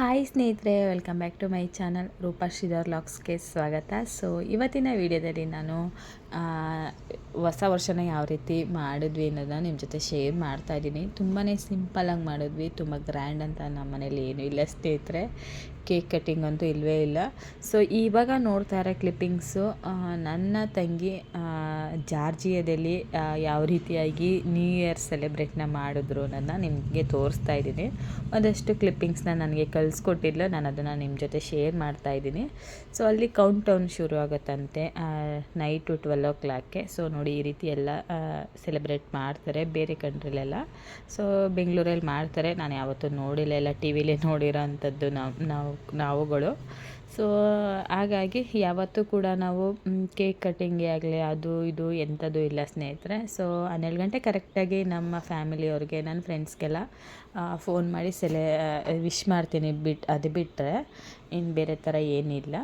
Hi ಸ್ನೇಹಿತರೆ welcome back to my channel Roopa Sridhar ಲಾಕ್ಸ್ಗೆ ಸ್ವಾಗತ. So ಇವತ್ತಿನ ವಿಡಿಯೋದಲ್ಲಿ ನಾನು ಹೊಸ ವರ್ಷನ ಯಾವ ರೀತಿ ಮಾಡಿದ್ವಿ ಅನ್ನೋದನ್ನ ನಿಮ್ಮ ಜೊತೆ ಶೇರ್ ಮಾಡ್ತಾ ಇದ್ದೀನಿ. ತುಂಬಾ ಸಿಂಪಲಾಗಿ ಮಾಡಿದ್ವಿ. ತುಂಬ ಗ್ರ್ಯಾಂಡ್ ಅಂತ ನಮ್ಮ ಮನೇಲಿ ಏನೂ ಇಲ್ಲ ಸ್ನೇಹಿತರೆ. ಕೇಕ್ ಕಟ್ಟಿಂಗ್ ಅಂತೂ ಇಲ್ಲವೇ ಇಲ್ಲ. ಸೊ ಇವಾಗ ನೋಡ್ತಾ ಇರೋ ಕ್ಲಿಪ್ಪಿಂಗ್ಸು ನನ್ನ ತಂಗಿ ಜಾರ್ಜಿಯಾದಲ್ಲಿ ಯಾವ ರೀತಿಯಾಗಿ ನ್ಯೂ ಇಯರ್ ಸೆಲೆಬ್ರೇಟ್ನ ಮಾಡಿದ್ರು ಅನ್ನೋದನ್ನ ನಿಮಗೆ ತೋರಿಸ್ತಾ ಇದ್ದೀನಿ. ಒಂದಷ್ಟು ಕ್ಲಿಪ್ಪಿಂಗ್ಸ್ನ ನನಗೆ ಕಳಿಸ್ಕೊಟ್ಟಿಲ್ಲ ನಾನು ಅದನ್ನು ನಿಮ್ಮ ಜೊತೆ ಶೇರ್ ಮಾಡ್ತಾ ಇದ್ದೀನಿ. ಸೊ ಅಲ್ಲಿ ಕೌಂಟ್ ಡೌನ್ ಶುರು ಆಗುತ್ತಂತೆ ನೈಟು ಟ್ವೆಲ್ ಓ ಕ್ಲಾಕ್ಗೆ ಸೊ ನೋಡಿ, ಈ ರೀತಿ ಎಲ್ಲ ಸೆಲೆಬ್ರೇಟ್ ಮಾಡ್ತಾರೆ ಬೇರೆ ಕಂಟ್ರಿಲೆಲ್ಲ ಸೊ ಬೆಂಗಳೂರಲ್ಲಿ ಮಾಡ್ತಾರೆ. ನಾನು ಯಾವತ್ತೂ ನೋಡಿಲ್ಲ. ಎಲ್ಲ ಟಿ ವಿಲೇ ನೋಡಿರೋ ಅಂಥದ್ದು ನಾವು ನಾವು, ನಾವುಗಳು. ಸೊ ಹಾಗಾಗಿ ಯಾವತ್ತೂ ಕೂಡ ನಾವು ಕೇಕ್ ಕಟ್ಟಿಂಗೇ ಆಗಲಿ, ಅದು ಇದು ಎಂಥದ್ದು ಇಲ್ಲ ಸ್ನೇಹಿತರೆ. ಸೊ ಹನ್ನೆರಡು ಗಂಟೆ ಕರೆಕ್ಟಾಗಿ ನಮ್ಮ ಫ್ಯಾಮಿಲಿಯವ್ರಿಗೆ ನನ್ನ ಫ್ರೆಂಡ್ಸ್ಗೆಲ್ಲ ಫೋನ್ ಮಾಡಿ ಸೆಲೆ ವಿಶ್ ಮಾಡ್ತೀನಿ ಬಿಟ್ಟು ಅದು ಬಿಟ್ಟರೆ ಇನ್ನು ಬೇರೆ ಥರ ಏನಿಲ್ಲ.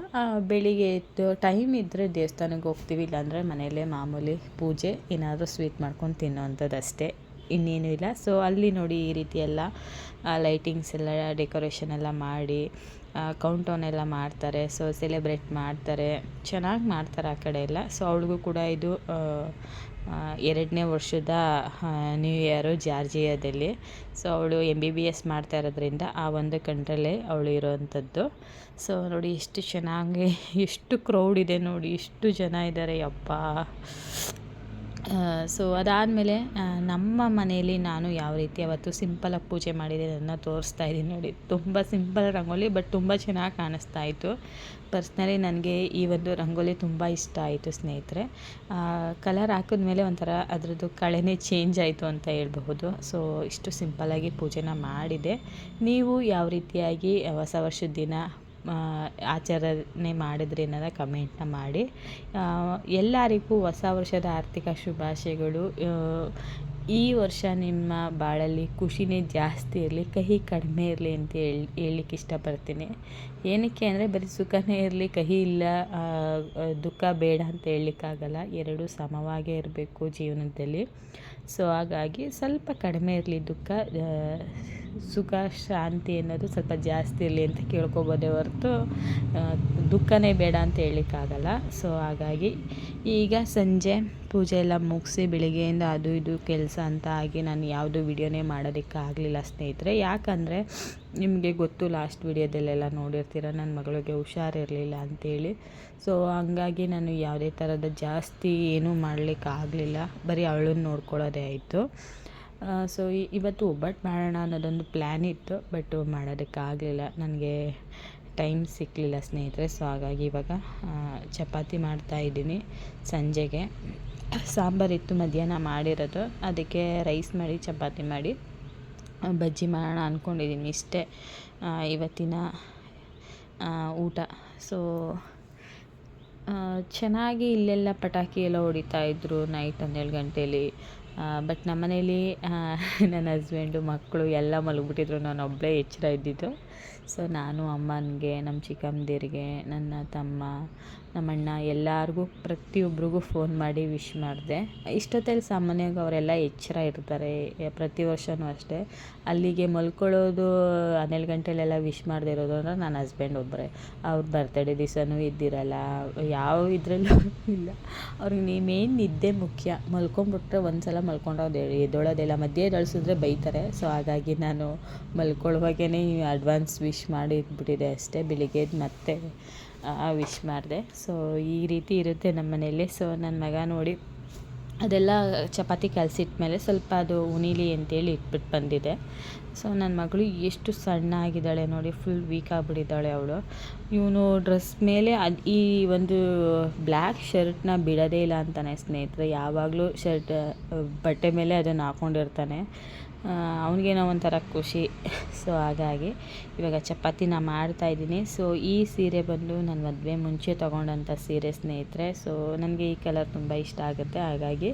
ಬೆಳಿಗ್ಗೆ ಎದ್ದು ಟೈಮ್ ಇದ್ದರೆ ದೇವಸ್ಥಾನಕ್ಕೆ ಹೋಗ್ತೀವಿ, ಇಲ್ಲಾಂದರೆ ಮನೆಯಲ್ಲೇ ಮಾಮೂಲಿ ಪೂಜೆ ಏನಾದರೂ ಸ್ವೀಟ್ ಮಾಡ್ಕೊಂಡು ತಿನ್ನೋವಂಥದ್ದು ಅಷ್ಟೇ ಇನ್ನೇನು ಇಲ್ಲ. ಸೊ ಅಲ್ಲಿ ನೋಡಿ ಈ ರೀತಿ ಎಲ್ಲ ಲೈಟಿಂಗ್ಸ್ ಎಲ್ಲ ಡೆಕೋರೇಷನ್ ಎಲ್ಲ ಮಾಡಿ ಕೌಂಟ್ ಡೌನ್ ಎಲ್ಲ ಮಾಡ್ತಾರೆ. ಸೊ ಸೆಲೆಬ್ರೇಟ್ ಮಾಡ್ತಾರೆ. ಚೆನ್ನಾಗಿ ಮಾಡ್ತಾರೆ ಆ ಕಡೆ ಎಲ್ಲ. ಸೊ ಅವಳಿಗೂ ಕೂಡ ಇದು ಎರಡನೇ ವರ್ಷದ ನ್ಯೂ ಇಯರು ಜಾರ್ಜಿಯಾದಲ್ಲಿ. ಸೊ ಅವಳು ಎಂ ಬಿ ಬಿ ಎಸ್ ಮಾಡ್ತಾ ಇರೋದ್ರಿಂದ ಆ ಒಂದು ಕಂಟ್ರಲ್ಲೇ ಅವಳು ಇರೋವಂಥದ್ದು. ಸೊ ನೋಡಿ ಎಷ್ಟು ಚೆನ್ನಾಗಿ, ಎಷ್ಟು ಕ್ರೌಡ್ ಇದೆ ನೋಡಿ ಎಷ್ಟು ಜನ ಇದ್ದಾರೆ. ಯಪ್ಪ. ಸೊ ಅದಾದಮೇಲೆ ನಮ್ಮ ಮನೆಯಲ್ಲಿ ನಾನು ಯಾವ ರೀತಿ ಅವತ್ತು ಸಿಂಪಲಾಗಿ ಪೂಜೆ ಮಾಡಿದೆ ಅದನ್ನು ತೋರಿಸ್ತಾ ಇದ್ದೀನಿ ನೋಡಿ. ತುಂಬ ಸಿಂಪಲ್ ರಂಗೋಲಿ ಬಟ್ ತುಂಬ ಚೆನ್ನಾಗಿ ಕಾಣಿಸ್ತಾ ಇತ್ತು. ಪರ್ಸ್ನಲಿ ನನಗೆ ಈ ಒಂದು ರಂಗೋಲಿ ತುಂಬ ಇಷ್ಟ ಆಯಿತು ಸ್ನೇಹಿತರೆ. ಕಲರ್ ಹಾಕಿದ್ಮೇಲೆ ಒಂಥರ ಅದರದ್ದು ಕಳೆನೇ ಚೇಂಜ್ ಆಯಿತು ಅಂತ ಹೇಳ್ಬಹುದು. ಸೊ ಇಷ್ಟು ಸಿಂಪಲಾಗಿ ಪೂಜೆನ ಮಾಡಿದೆ. ನೀವು ಯಾವ ರೀತಿಯಾಗಿ ಹೊಸ ವರ್ಷದ ದಿನ ಆಚರಣೆ ಮಾಡಿದ್ರಿ ಅನ್ನೋದ ಕಮೆಂಟ್ನ ಮಾಡಿ. ಎಲ್ಲರಿಗೂ ಹೊಸ ವರ್ಷದ ಆರ್ಥಿಕ ಶುಭಾಶಯಗಳು. ಈ ವರ್ಷ ನಿಮ್ಮ ಬಾಳಲ್ಲಿ ಖುಷಿನೇ ಜಾಸ್ತಿ ಇರಲಿ, ಕಹಿ ಕಡಿಮೆ ಇರಲಿ ಅಂತ ಹೇಳಿ, ಹೇಳಲಿಕ್ಕೆ ಇಷ್ಟಪಡ್ತೀನಿ. ಏನಕ್ಕೆ ಅಂದರೆ ಬರೀ ಸುಖನೇ ಇರಲಿ, ಕಹಿ ಇಲ್ಲ ದುಃಖ ಬೇಡ ಅಂತ ಹೇಳಲಿಕ್ಕಾಗಲ್ಲ. ಎರಡೂ ಸಮವಾಗೇ ಇರಬೇಕು ಜೀವನದಲ್ಲಿ. ಸೊ ಹಾಗಾಗಿ ಸ್ವಲ್ಪ ಕಡಿಮೆ ಇರಲಿ, ದುಃಖ ಸುಖ, ಶಾಂತಿ ಅನ್ನೋದು ಸ್ವಲ್ಪ ಜಾಸ್ತಿ ಇರಲಿ ಅಂತ ಕೇಳ್ಕೊಬೋದೇ ಹೊರತು ದುಃಖನೇ ಬೇಡ ಅಂತ ಹೇಳಲಿಕ್ಕಾಗಲ್ಲ. ಸೊ ಹಾಗಾಗಿ ಈಗ ಸಂಜೆ ಪೂಜೆ ಎಲ್ಲ ಮುಗಿಸಿ ಬೆಳಿಗ್ಗೆಯಿಂದ ಅದು ಇದು ಕೆಲಸ ಅಂತ ಆಗಿ ನಾನು ಯಾವುದು ವಿಡಿಯೋನೇ ಮಾಡೋದಕ್ಕಾಗಲಿಲ್ಲ ಸ್ನೇಹಿತರೆ. ಯಾಕಂದರೆ ನಿಮಗೆ ಗೊತ್ತು ಲಾಸ್ಟ್ ವಿಡಿಯೋದಲ್ಲೆಲ್ಲ ನೋಡಿರ್ತೀರ ನನ್ನ ಮಗಳಿಗೆ ಹುಷಾರಿರಲಿಲ್ಲ ಅಂತೇಳಿ. ಸೊ ಹಂಗಾಗಿ ನಾನು ಯಾವುದೇ ಥರದ ಜಾಸ್ತಿ ಏನೂ ಮಾಡಲಿಕ್ಕಾಗಲಿಲ್ಲ. ಬರೀ ಅವಳನ್ನ ನೋಡ್ಕೊಳ್ಳೋದೇ ಆಯಿತು. ಸೊ ಇವತ್ತು ಒಬ್ಬಟ್ಟು ಮಾಡೋಣ ಅನ್ನೋದೊಂದು ಪ್ಲ್ಯಾನ್ ಇತ್ತು, ಬಟ್ ಮಾಡೋದಕ್ಕಾಗಲಿಲ್ಲ. ನನಗೆ ಟೈಮ್ ಸಿಕ್ಕಲಿಲ್ಲ ಸ್ನೇಹಿತರೆ, ಸೊ ಹಾಗಾಗಿ ಇವಾಗ ಚಪಾತಿ ಮಾಡ್ತಾ ಇದ್ದೀನಿ ಸಂಜೆಗೆ. ಸಾಂಬಾರಿತ್ತು ಮಧ್ಯಾಹ್ನ ಮಾಡಿರೋದು, ಅದಕ್ಕೆ ರೈಸ್ ಮಾಡಿ, ಚಪಾತಿ ಮಾಡಿ ಬಜ್ಜಿ ಮಾಡೋಣ ಅಂದ್ಕೊಂಡಿದ್ದೀನಿ ಇಷ್ಟೇ ಇವತ್ತಿನ ಊಟ. ಸೊ ಚೆನ್ನಾಗಿ ಇಲ್ಲೆಲ್ಲ ಪಟಾಕಿ ಎಲ್ಲ ಹೊಡಿತಾ ಇದ್ದರು ನೈಟ್ ಹನ್ನೆರಡು ಗಂಟೇಲಿ. ಬಟ್ ನಮ್ಮ ಮನೇಲಿ ನನ್ನ ಹಸ್ಬೆಂಡು ಮಕ್ಕಳು ಎಲ್ಲ ಮಲಗಿಬಿಟ್ಟಿದ್ರು ನಾನು ಒಬ್ಬಳೇ ಎಚ್ಚರ ಇದ್ದಿದ್ದು. ಸೊ ನಾನು ಅಮ್ಮನಿಗೆ ನಮ್ಮ ಚಿಕ್ಕಮ್ಮದಿರಿಗೆ, ನನ್ನ ತಮ್ಮ, ನಮ್ಮಣ್ಣ ಎಲ್ಲರಿಗೂ ಪ್ರತಿಯೊಬ್ಬರಿಗೂ ಫೋನ್ ಮಾಡಿ ವಿಶ್ ಮಾಡಿದೆ. ಇಷ್ಟೊತ್ತಲ್ಲಿ ಸಾಮಾನ್ಯವಾಗಿ ಅವರೆಲ್ಲ ಎಚ್ಚರ ಇರ್ತಾರೆ ಪ್ರತಿ ವರ್ಷವೂ ಅಷ್ಟೇ. ಅಲ್ಲಿಗೆ ಮಲ್ಕೊಳ್ಳೋದು ಹನ್ನೆರಡು ಗಂಟೆಲೆಲ್ಲ ವಿಶ್ ಮಾಡದೇ ಇರೋದು ಅಂದರೆ ನನ್ನ ಹಸ್ಬೆಂಡ್ ಒಬ್ಬರೇ ಅವ್ರ ಬರ್ತಡೇ ದಿವಸನೂ ಇದ್ದಿರಲ್ಲ. ಯಾವ ಇದರಲ್ಲೂ ಇಲ್ಲ. ಅವ್ರಿಗೆ ಮೇನ್ ನಿದ್ದೆ ಮುಖ್ಯ? ಮಲ್ಕೊಂಬಿಟ್ರೆ ಒಂದು ಸಲ ಮಲ್ಕೊಂಡೋದು ಎದ್ದೊಳೋದಿಲ್ಲ ಮಧ್ಯೆ ಎದ್ದಳಿಸಿದ್ರೆ ಬೈತಾರೆ. ಸೊ ಹಾಗಾಗಿ ನಾನು ಮಲ್ಕೊಳ್ಳುವಾಗೇ ಅಡ್ವಾನ್ಸ್ ವಿಶ್ ಮಾಡಿ ಇದ್ಬಿಟ್ಟಿದೆ ಅಷ್ಟೇ, ಬೆಳಿಗ್ಗೆ ಮತ್ತೆ ವಿಶ್ ಮಾಡಿದೆ. ಸೊ ಈ ರೀತಿ ಇರುತ್ತೆ ನಮ್ಮ ಮನೇಲಿ ಸೊ ನನ್ನ ಮಗ ನೋಡಿ, ಅದೆಲ್ಲ ಚಪಾತಿ ಕಲಸಿಟ್ಮೇಲೆ ಸ್ವಲ್ಪ ಅದು ಉಣಿಲಿ ಅಂತೇಳಿ ಇಟ್ಬಿಟ್ಟು ಬಂದಿದೆ. ಸೊ ನನ್ನ ಮಗಳು ಎಷ್ಟು ಸಣ್ಣ ಆಗಿದ್ದಾಳೆ ನೋಡಿ ಫುಲ್ ವೀಕ್ ಆಗಿಬಿಟ್ಟಿದ್ದಾಳೆ ಅವಳು. ಇವನು ಡ್ರೆಸ್ ಮೇಲೆ ಅದು, ಈ ಒಂದು ಬ್ಲ್ಯಾಕ್ ಶರ್ಟ್ನ ಬಿಡೋದೇ ಇಲ್ಲ ಅಂತಾನೆ ಸ್ನೇಹಿತರೆ. ಯಾವಾಗಲೂ ಶರ್ಟ್ ಬಟ್ಟೆ ಮೇಲೆ ಅದನ್ನು ಹಾಕ್ಕೊಂಡಿರ್ತಾನೆ ಅವನಿಗೇನೋ ಒಂಥರ ಖುಷಿ. ಸೊ ಹಾಗಾಗಿ ಇವಾಗ ಚಪಾತಿನ ಮಾಡ್ತಾ ಇದ್ದೀನಿ. ಸೊ ಈ ಸೀರೆ ಬಂದು ನನ್ನ ಮದುವೆ ಮುಂಚೆ ತೊಗೊಂಡಂಥ ಸೀರೆ ಸ್ನೇಹಿತರೆ. ಸೊ ನನಗೆ ಈ ಕಲರ್ ತುಂಬ ಇಷ್ಟ ಆಗುತ್ತೆ. ಹಾಗಾಗಿ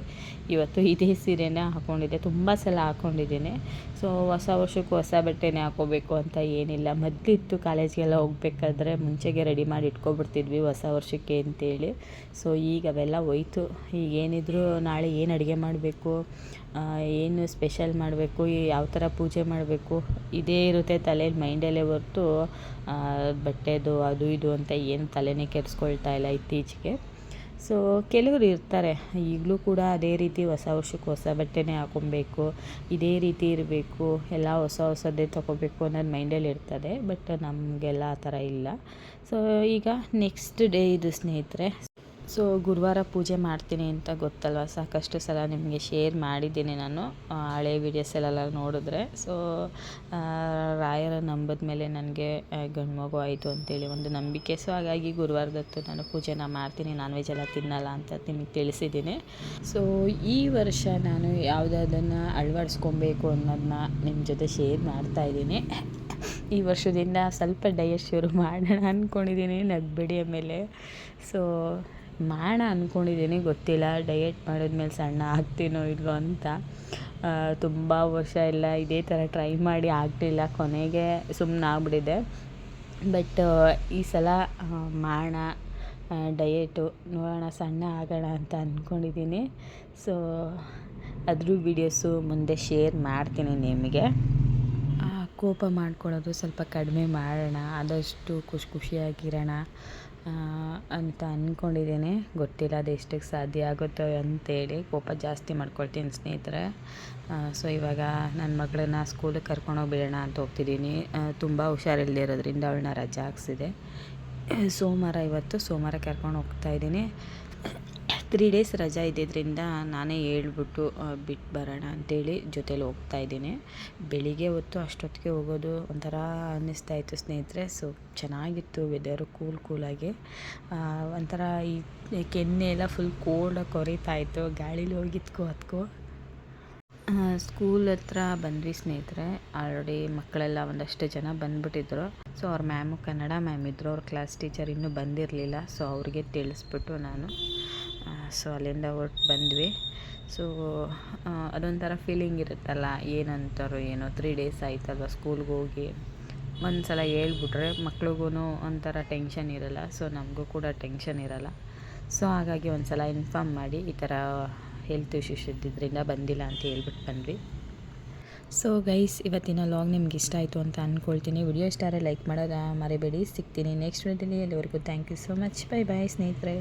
ಇವತ್ತು ಇದೇ ಸೀರೆನೇ ಹಾಕ್ಕೊಂಡಿದ್ದೆ ತುಂಬ ಸಲ ಹಾಕ್ಕೊಂಡಿದ್ದೀನಿ ಸೊ ಹೊಸ ವರ್ಷಕ್ಕೂ ಹೊಸ ಬಟ್ಟೆನೇ ಹಾಕೋಬೇಕು ಅಂತ ಏನಿಲ್ಲ. ಮೊದಲಿತ್ತು ಕಾಲೇಜ್ಗೆಲ್ಲ ಹೋಗ್ಬೇಕಾದ್ರೆ ಮುಂಚೆಗೆ ರೆಡಿ ಮಾಡಿ ಇಟ್ಕೊಬಿಡ್ತಿದ್ವಿ ಹೊಸ ವರ್ಷಕ್ಕೆ ಅಂತೇಳಿ. ಸೊ ಈಗ ಅವೆಲ್ಲ ಹೋಯ್ತು. ಈಗ ಏನಿದ್ರು ನಾಳೆ ಏನು ಅಡುಗೆ ಮಾಡಬೇಕು? ಏನು ಸ್ಪೆಷಲ್ ಮಾಡಬೇಕು, ಯಾವ ಥರ ಪೂಜೆ ಮಾಡಬೇಕು, ಇದೇ ಇರುತ್ತೆ ತಲೆಯಲ್ಲಿ ಮೈಂಡಲ್ಲೇ ಹೊರ್ತು ಬಟ್ಟೆದು, ಅದು ಇದು ಅಂತ ಏನು ತಲೆನೇ ಕೆಡಿಸ್ಕೊಳ್ತಾ ಇಲ್ಲ ಇತ್ತೀಚೆಗೆ. ಸೊ ಕೆಲವರು ಇರ್ತಾರೆ, ಈಗಲೂ ಕೂಡ ಅದೇ ರೀತಿ ಹೊಸ ವರ್ಷಕ್ಕೆ ಹೊಸ ಬಟ್ಟೆನೇ ಹಾಕೊಬೇಕು ಇದೇ ರೀತಿ ಇರಬೇಕು, ಎಲ್ಲ ಹೊಸ ಹೊಸದೇ ತೊಗೋಬೇಕು ಅನ್ನೋದು ಮೈಂಡಲ್ಲಿ ಇರ್ತದೆ ಬಟ್ ನಮಗೆಲ್ಲ ಆ ಥರ ಇಲ್ಲ. ಸೊ ಈಗ ನೆಕ್ಸ್ಟ್ ಡೇ ಇದು ಸ್ನೇಹಿತರೆ ಸೊ ಗುರುವಾರ ಪೂಜೆ ಮಾಡ್ತೀನಿ ಅಂತ ಗೊತ್ತಲ್ವ? ಸಾಕಷ್ಟು ಸಲ ನಿಮಗೆ ಶೇರ್ ಮಾಡಿದ್ದೀನಿ ನಾನು ಹಳೆ ವೀಡಿಯೋಸಲ್ಲೆಲ್ಲ ನೋಡಿದ್ರೆ. ಸೊ ರಾಯರ ನಂಬದ ಮೇಲೆ ನನಗೆ ಗಂಡು ಮಗು ಆಯಿತು ಅಂತೇಳಿ ಒಂದು ನಂಬಿಕೆ. ಸೊ ಹಾಗಾಗಿ ಗುರುವಾರದತ್ತು ನಾನು ಪೂಜೆನ ಮಾಡ್ತೀನಿ ನಾನ್ ವೆಜ್ ಎಲ್ಲ ತಿನ್ನಲ್ಲ ಅಂತ ನಿಮಗೆ ತಿಳಿಸಿದ್ದೀನಿ. ಸೊ ಈ ವರ್ಷ ನಾನು ಯಾವುದಾದನ್ನು ಅಳವಡಿಸ್ಕೊಬೇಕು ಅನ್ನೋದನ್ನ ನಿಮ್ಮ ಜೊತೆ ಶೇರ್ ಮಾಡ್ತಾಯಿದ್ದೀನಿ ಈ ವರ್ಷದಿಂದ ಸ್ವಲ್ಪ ಡಯಟ್ ಶುರು ಮಾಡೋಣ ಅಂದ್ಕೊಂಡಿದ್ದೀನಿ ನಗ್ಬಿಡಿಯ ಮೇಲೆ ಸೊ ಮಾಡೋಣ ಅಂದ್ಕೊಂಡಿದ್ದೀನಿ ಗೊತ್ತಿಲ್ಲ ಡಯೆಟ್ ಮಾಡಿದ್ಮೇಲೆ ಸಣ್ಣ ಆಗ್ತೀನೋ ಇಲ್ವೋ ಅಂತ. ತುಂಬ ವರ್ಷ ಎಲ್ಲ ಇದೇ ಥರ ಟ್ರೈ ಮಾಡಿ ಆಗಲಿಲ್ಲ. ಕೊನೆಗೆ ಸುಮ್ಮನೆ ಆಗ್ಬಿಟ್ಟಿದೆ. ಬಟ್ ಈ ಸಲ ಮಾಡೋಣ ಡಯೆಟು ನೋಡೋಣ, ಸಣ್ಣ ಆಗೋಣ ಅಂತ ಅಂದ್ಕೊಂಡಿದ್ದೀನಿ ಸೊ ಅದ್ರ ವೀಡಿಯೋಸು ಮುಂದೆ ಶೇರ್ ಮಾಡ್ತೀನಿ ನಿಮಗೆ. ಕೋಪ ಮಾಡ್ಕೊಳ್ಳೋದು ಸ್ವಲ್ಪ ಕಡಿಮೆ ಮಾಡೋಣ. ಆದಷ್ಟು ಖುಷಿ ಖುಷಿಯಾಗಿರೋಣ. ಅಂತ ಅಂದ್ಕೊಂಡಿದ್ದೀನಿ ಗೊತ್ತಿಲ್ಲ ಅದು ಎಷ್ಟಕ್ಕೆ ಸಾಧ್ಯ ಆಗುತ್ತೋ ಅಂತೇಳಿ. ಕೋಪ ಜಾಸ್ತಿ ಮಾಡ್ಕೊಳ್ತೀನಿ ಸ್ನೇಹಿತರೆ. ಸೊ ಇವಾಗ ನನ್ನ ಮಗಳನ್ನ ಸ್ಕೂಲಿಗೆ ಕರ್ಕೊಂಡೋಗಿ ಬಿಡೋಣ ಅಂತ ಹೋಗ್ತಿದ್ದೀನಿ. ತುಂಬ ಹುಷಾರಿಲ್ಲದಿರೋದ್ರಿಂದ ಅವಳನ್ನ ರಜೆ ಹಾಕ್ಸಿದೆ. ಸೋಮವಾರ ಇವತ್ತು ಸೋಮವಾರ ಕರ್ಕೊಂಡು ಹೋಗ್ತಾಯಿದ್ದೀನಿ ತ್ರೀ ಡೇಸ್ ರಜಾ ಇದ್ದಿದ್ದರಿಂದ ನಾನೇ ಹೇಳ್ಬಿಟ್ಟು ಬಿಟ್ಟು ಬರೋಣ ಅಂತೇಳಿ ಜೊತೇಲಿ ಹೋಗ್ತಾ ಇದ್ದೀನಿ. ಬೆಳಿಗ್ಗೆ ಹೊತ್ತು ಅಷ್ಟೊತ್ತಿಗೆ ಹೋಗೋದು ಒಂಥರ ಅನ್ನಿಸ್ತಾ ಇತ್ತು ಸ್ನೇಹಿತರೆ. ಸೊ ಚೆನ್ನಾಗಿತ್ತು ವೆದರು ಕೂಲ್ ಕೂಲಾಗಿ ಒಂಥರ ಈ ಕೆನ್ನೆ ಎಲ್ಲ ಫುಲ್ ಕೋಲ್ಡಾಗಿ ಕೊರಿತಾ ಇತ್ತು. ಗಾಳೀಲಿ ಹೋಗಿದ್ಕೋ ಅದಕ್ಕೂ ಸ್ಕೂಲ್ ಹತ್ರ ಬಂದ್ವಿ ಸ್ನೇಹಿತರೆ. ಆಲ್ರೆಡಿ ಮಕ್ಕಳೆಲ್ಲ ಒಂದಷ್ಟು ಜನ ಬಂದ್ಬಿಟ್ಟಿದ್ರು. ಸೊ ಅವ್ರ ಮ್ಯಾಮು ಕನ್ನಡ ಮ್ಯಾಮ್ ಇದ್ದರು ಅವ್ರ ಕ್ಲಾಸ್ ಟೀಚರ್ ಇನ್ನೂ ಬಂದಿರಲಿಲ್ಲ. ಸೊ ಅವ್ರಿಗೆ ತಿಳಿಸ್ಬಿಟ್ಟು ನಾನು ಸೊ ಅಲ್ಲಿಂದ ಹೊರ್ಟು ಬಂದ್ವಿ. ಸೊ ಅದೊಂಥರ ಫೀಲಿಂಗ್ ಇರುತ್ತಲ್ಲ, ಏನಂತಾರೋ ಏನೋ ತ್ರೀ ಡೇಸ್ ಆಯ್ತಲ್ವ ಸ್ಕೂಲ್ಗೆ ಹೋಗಿ. ಒಂದು ಸಲ ಹೇಳ್ಬಿಟ್ರೆ ಮಕ್ಳಿಗೂ ಒಂಥರ ಟೆನ್ಷನ್ ಇರಲ್ಲ, ಸೊ ನಮಗೂ ಕೂಡ ಟೆನ್ಷನ್ ಇರಲ್ಲ. ಸೊ ಹಾಗಾಗಿ ಒಂದು ಸಲ ಇನ್ಫಾರ್ಮ್ ಮಾಡಿ ಈ ಥರ ಹೆಲ್ತ್ ಇಶ್ಯೂಸ್ ಇದ್ದಿದ್ದರಿಂದ ಬಂದಿಲ್ಲ ಅಂತ ಹೇಳ್ಬಿಟ್ಟು ಬಂದ್ವಿ. ಸೊ ಗೈಸ್ ಇವತ್ತಿನ ಲಾಗ್ ನಿಮ್ಗೆ ಇಷ್ಟ ಆಯಿತು ಅಂತ ಅಂದ್ಕೊಳ್ತೀನಿ ವಿಡಿಯೋ ಇಷ್ಟ ಲೈಕ್ ಮಾಡೋದು ಮರಿಬೇಡಿ. ಸಿಗ್ತೀನಿ ನೆಕ್ಸ್ಟ್ ವಿಡಿಯೋದಲ್ಲಿ ಎಲ್ಲವರೆಗೂ thank you so much bye bye ಸ್ನೇಹಿತರೆ.